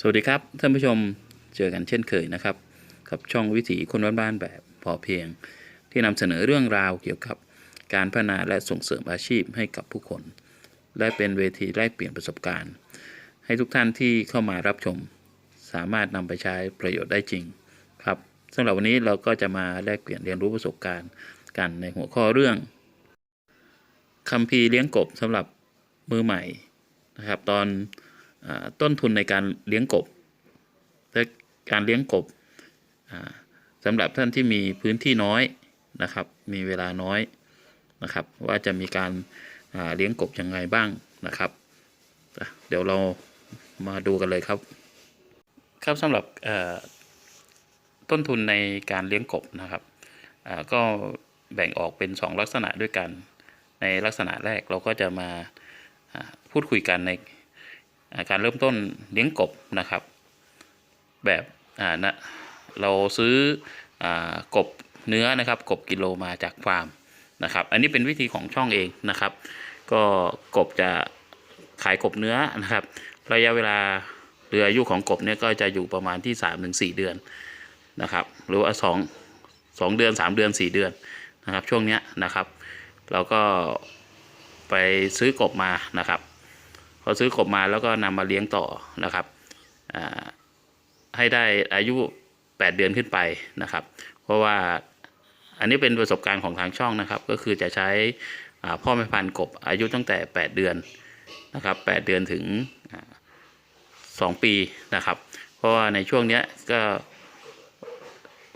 สวัสดีครับท่านผู้ชมเจอกันเช่นเคยนะครับ กับช่องวิถีคนบ้านๆแบบพอเพียง ที่นำเสนอเรื่องราวเกี่ยวกับการพัฒนาและส่งเสริมอาชีพให้กับผู้คน และเป็นเวทีแลกเปลี่ยนประสบการณ์ ให้ทุกท่านที่เข้ามารับชม สามารถนำไปใช้ประโยชน์ได้จริงครับสำหรับวันนี้เราก็จะมาแลกเปลี่ยนเรียนรู้ประสบการณ์กันในหัวข้อเรื่องคัมภีร์เลี้ยงกบสำหรับมือใหม่นะครับ ตอน ต้นทุนในการเลี้ยงกบและการเลี้ยงกบสำหรับท่านที่มีพื้นที่น้อยนะครับ มีเวลาน้อยนะครับ ว่าจะมีการาเลี้ยงกบยังไงบ้างนะครับเดี๋ยวเรามาดูกันเลยครับ ครับสำหรับต้นทุนในการเลี้ยงกบนะครับก็แบ่งออกเป็น 2 ลักษณะด้วยกัน ในลักษณะแรกเราก็จะมาาพูดคุยกันใน การเริ่มต้นเลี้ยงกบนะครับ แบบอ่านะเราซื้ออกบเนื้อนะครับกบกิโลมาจากฟาร์มนะครับ อันนี้เป็นวิธีของช่องเองนะครับ ก็กบจะขายกบเนื้อนะครับ ระยะเวลาหรืออายุของกบเนี่ยก็จะอยู่ประมาณที่3าถึงสเดือนนะครับ หรือว่าสองสองเดือน 3 เดือน 4 เดือนนะครับ ช่วงเนี้ยนะครับ เราก็ไปซื้อกบมานะครับ อซื้อกบมาแล้วก็นำมาเลี้ยงต่อนะครับให้ได้อายุ 8 เดือนขึ้นไปนะครับ เพราะว่าอันนี้เป็นประสบการณ์ของทางช่องนะครับ ก็คือจะใช้อ่พ่อแม่พันธุ์กบอายุตั้งแต่ 8 เดือนนะครับ 8 เดือนถึง 2 ปีนะครับ เพราะว่าในช่วงนี้ก็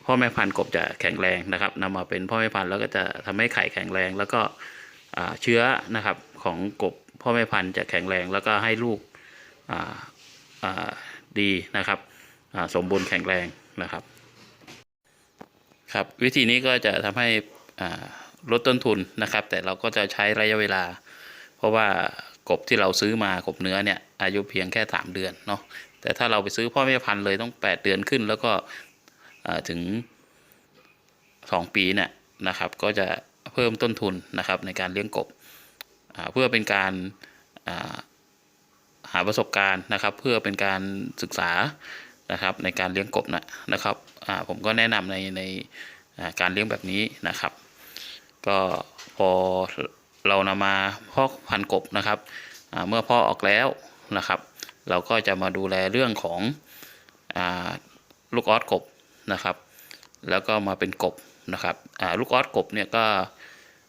พ่อแม่พันธุ์กบจะแข็งแรงนะครับนำมาเป็นพ่อแม่พันธุ์แล้วก็จะทำให้ไข่แข็งแรง แล้วก็เชื้อนะครับของกบ พ่อแม่พันธุ์จะแข็งแรงแล้วก็ให้ลูกดีนะครับสมบูรณ์แข็งแรงนะครับครับวิธีนี้ก็จะทำให้ลดต้นทุนนะครับ แต่เราก็จะใช้ระยะเวลา เพราะว่ากบที่เราซื้อมากบเนื้อเนี่ยอายุเพียงแค่ 3 เดือนเนาะแต่ถ้าเราไปซื้อพ่อแม่พันธุ์เลยต้อง 8 เดือนขึ้น แล้วก็ถึง 2 ปีเนี่ยนะครับ ก็จะเพิ่มต้นทุนนะครับในการเลี้ยงกบ เพื่อเป็นการหาประสบการณ์นะครับ เพื่อเป็นการศึกษานะครับในการเลี้ยงกบนะนะครับผมก็แนะนำในในการเลี้ยงแบบนี้นะครับ ก็พอเรานำมาเพาะพันกบนะครับเมื่อเพาะออกแล้วนะครับ เราก็จะมาดูแลเรื่องของอลูกออสกบนะครับ แล้วก็มาเป็นกบนะครับลูกออสกบเนี่ยก็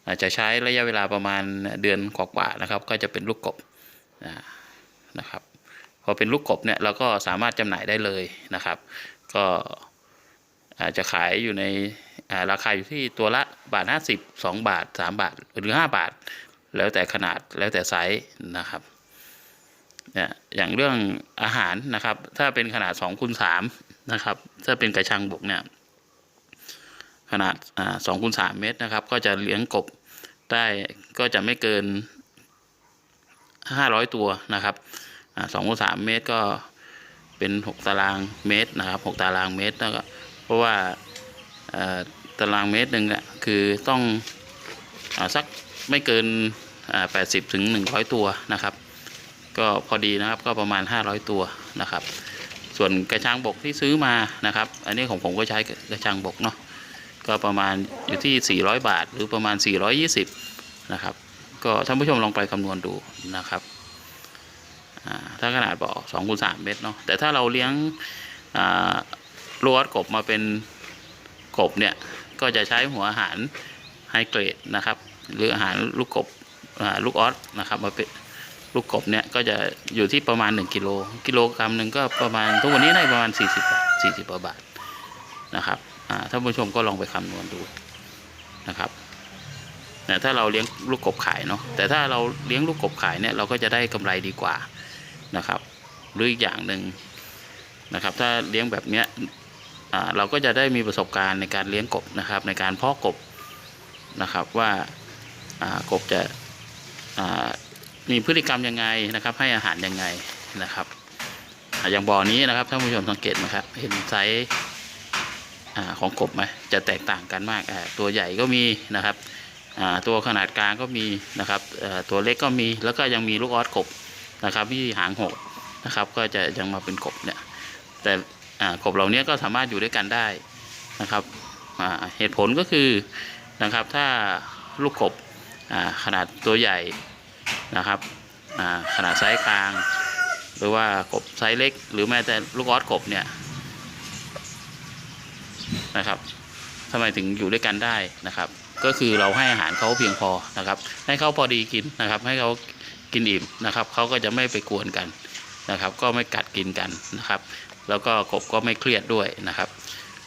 อาจจะใช้ระยะเวลาประมาณเดือนกว่าๆนะครับ ก็จะเป็นลูกกบนะครับพอเป็นลูกกบเนี่ยเราก็สามารถจำหน่ายได้เลยนะครับ ก็อาจจะขายอยู่ในาราคาอยู่ที่ตัวละบาทห้าสิบสองบาทสามบาทหรือห้าบาท แล้วแต่ขนาดแล้วแต่ไซส์นะครับเนี่ยอย่างเรื่องอาหารนะครับ ถ้าเป็นขนาดสองคูณสามนะครับ ถ้าเป็นกระชังบกเนี่ย ขนาดสองคูณสามเมตรนะครับ ก็จะเลี้ยงกบได้ก็จะไม่เกินห้าร้อยตัวนะครับสองคูณสามเมตรก็เป็นหกตารางเมตรนะครับหกตารางเมตรแล้วก็เพราะว่าตารางเมตรหนึ่งเนี่ยคือต้องอสักไม่เกินแปดสิบถึงหนึ่งร้อยตัวนะครับ ก็พอดีนะครับก็ประมาณห้าร้อยตัวนะครับส่วนกระชังบกที่ซื้อมานะครับ อันนี้ของผมก็ใช้กระชังบกเนาะ ก็ประมาณอยู่ที่ 400 บาท หรือประมาณ 420 นะครับ ก็ท่านผู้ชมลองไปคำนวณดูนะครับอ่าถ้าขนาดบ่อ2คูณ3เมตรเนาะแต่ถ้าเราเลี้ยงอ่าลวดกบมาเป็นกบเนี่ยก็จะใช้หัวอาหารไฮเกรดนะครับ หรืออาหารลูกกบอ่าลูกออสนะครับมาเป็นลูกกบเนี่ยก็จะอยู่ที่ประมาณ 1กิโลกิโลกรัมหนึ่งก็ประมาณทุกวันนี้ได้ประมาณ 40 บาท40กว่าบาทนะครับ ท่านผู้ชมก็ลองไปคำนวณดูนะครับแต่ถ้าเราเลี้ยงลูกกบขายเนาะแต่ถ้าเราเลี้ยงลูกกบขายเนี่ยเราก็จะได้กำไรดีกว่านะครับ หรืออีกอย่างหนึ่งนะครับ ถ้าเลี้ยงแบบเนี้ยเราก็จะได้มีประสบการณ์ในการเลี้ยงกบนะครับ ในการเพาะกบนะครับว่ากบจะมีพฤติกรรมยังไงนะครับ ให้อาหารยังไงนะครับอย่างบ่อนี้นะครับท่านผู้ชมสังเกตไหมครับ เห็นไซส์ อของกบไหมจะแตกต่างกันมากตัวใหญ่ก็มีนะครับตัวขนาดกลางก็มีนะครับตัวเล็กก็มีแล้วก็ยังมีลูกออสกบนะครับที่หางหกนะครับก็จะยังมาเป็นกบเนี่ยแต่กบเหล่านี้ก็สามารถอยู่ด้วยกันได้นะครับเหตุผลก็คือนะครับถ้าลูกกบขนาดตัวใหญ่นะครับขนาดไซส์กลาง หรือว่ากบไซส์เล็ก หรือแม้แต่ลูกออสกบเนี่ย นะครับทำไมถึงอยู่ด้วยกันได้นะครับ ก็คือเราให้อาหารเขาเพียงพอนะครับ ให้เขาพอดีกินนะครับ ให้เขากินอิ่มนะครับเขาก็จะไม่ไปกวนกันนะครับ ก็ไม่กัดกินกันนะครับ แล้วก็กบก็ไม่เครียดด้วยนะครับ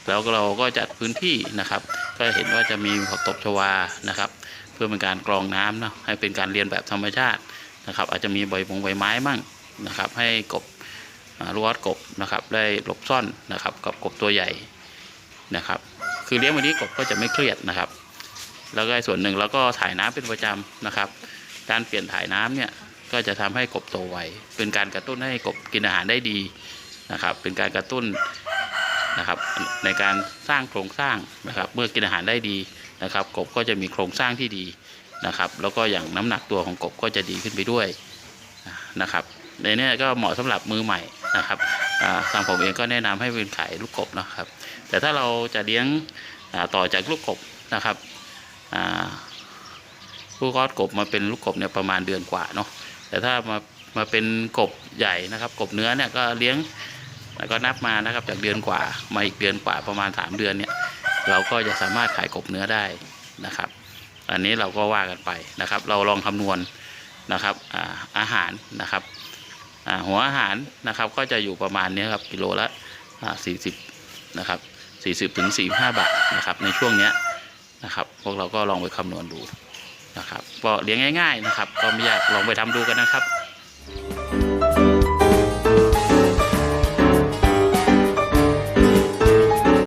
แล้วเราก็จัดพื้นที่นะครับ ก็เห็นว่าจะมีผักตบชวานะครับ เพื่อเป็นการกรองน้ำเนาะให้เป็นการเรียนแบบธรรมชาตินะครับ อาจจะมีใบบงใบไม้มั่งนะครับ ให้กบอ่าลูกออสกบนะครับ ได้หลบซ่อนนะครับ กับกบตัวใหญ่ นะครับ คือเลี้ยงวันนี้กบก็จะไม่เครียดนะครับ แล้วก็ส่วนหนึ่งเราก็ถ่ายน้ำเป็นประจำนะครับการเปลี่ยนถ่ายน้ำเนี่ยก็จะทำให้กบโตไวเป็นการกระตุ้นให้กบกินอาหารได้ดีนะครับ เป็นการกระตุ้นนะครับในการสร้างโครงสร้างนะครับเมื่อกินอาหารได้ดีนะครับ กบก็จะมีโครงสร้างที่ดีนะครับ แล้วก็อย่างน้ำหนักตัวของกบก็จะดีขึ้นไปด้วยนะครับ ในนี้ก็เหมาะสำหรับมือใหม่นะครับทางผมเองก็แนะนำให้เป็นขายลูกกบนะครับ แต่ถ้าเราจะเลี้ยงต่อจากลูกกบนะครับอ่าลูกออสกบมาเป็นลูกกบเนี่ยประมาณเดือนกว่าเนาะแต่ถ้ามามาเป็นกบใหญ่นะครับ กบเนื้อเนี่ยก็เลี้ยงแล้วก็นับมานะครับจากเดือนกว่ามาอีกเดือนกว่าประมาณ 3 เดือนเนี่ยเราก็จะสามารถขายกบเนื้อได้นะครับ อันนี้เราก็ว่ากันไปนะครับ เราลองคำนวณนะครับอาอาหารนะครับ หัวอาหารนะครับก็จะอยู่ประมาณนี้ครับกิโลละสี่สิบนะครับสี่สิบถึงสี่ห้าบาทนะครับในช่วงเนี้ยนะครับ พวกเราก็ลองไปคำนวณดูนะครับก็เลี้ยงง่าย ๆนะครับ ก็ไม่ยากลองไปทำดูกันนะครับ